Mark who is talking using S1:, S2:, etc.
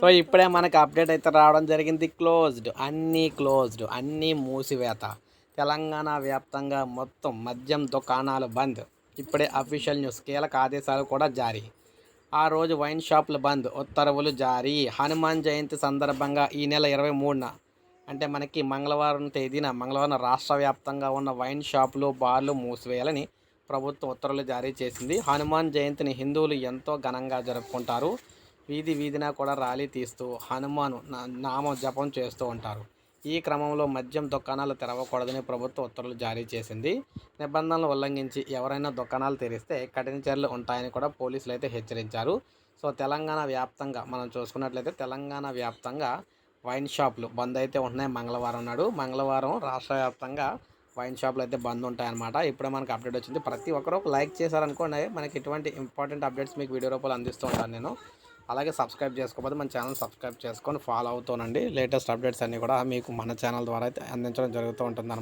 S1: So ఇప్పుడే మనకి update అయితే రావడం జరిగింది. క్లోజ్డ్ అన్నీ క్లోజ్డ్ అన్నీ మూసివేత. తెలంగాణ వ్యాప్తంగా మొత్తం మద్యం దుకాణాలు బంద్. ఇప్పుడే అఫీషియల్ న్యూస్ కీలక ఆదేశాలు కూడా జారీ. ఆ రోజు వైన్ షాపులు బంద్ ఉత్తర్వులు జారీ. హనుమాన్ జయంతి సందర్భంగా ఈ నెల ఇరవై మూడున అంటే మనకి మంగళవారం తేదీన మంగళవారం రాష్ట్ర వ్యాప్తంగా ఉన్న వైన్ షాపులు బార్లు మూసివేయాలని ప్రభుత్వం ఉత్తర్వులు జారీ చేసింది. హనుమాన్ జయంతిని హిందువులు ఎంతో ఘనంగా జరుపుకుంటారు. వీధి వీధిన కూడా ర్యాలీ తీస్తూ హనుమాను నా- నామ జపం చేస్తూ ఉంటారు. ఈ క్రమంలో మద్యం దుకాణాలు తెరవకూడదని ప్రభుత్వం ఉత్తర్వులు జారీ చేసింది. నిబంధనలు ఉల్లంఘించి ఎవరైనా దుకాణాలు తెరిస్తే కఠిన చర్యలు ఉంటాయని కూడా పోలీసులు అయితే హెచ్చరించారు. సో తెలంగాణ వ్యాప్తంగా మనం చూసుకున్నట్లయితే తెలంగాణ వ్యాప్తంగా వైన్ షాపులు బంద్ అయితే ఉంటున్నాయి మంగళవారం నాడు. మంగళవారం రాష్ట్ర వ్యాప్తంగా వైన్ షాపులు అయితే బంద్ ఉంటాయన్నమాట. ఇప్పుడే మనకు అప్డేట్ వచ్చింది. ప్రతి ఒక్కరూ లైక్ చేశారనుకోండి మనకి ఇటువంటి ఇంపార్టెంట్ అప్డేట్స్ మీకు వీడియో రూపంలో అందిస్తూ ఉంటాను నేను. అలాగే సబ్స్క్రైబ్ చేసుకోకపోతే మన ఛానల్ సబ్స్క్రైబ్ చేసుకొని ఫాలో అవుతానండి. లేటెస్ట్ అప్డేట్స్ అన్నీ కూడా మీకు మన ఛానల్ ద్వారా అయితే అందించడం జరుగుతూ ఉంటుంది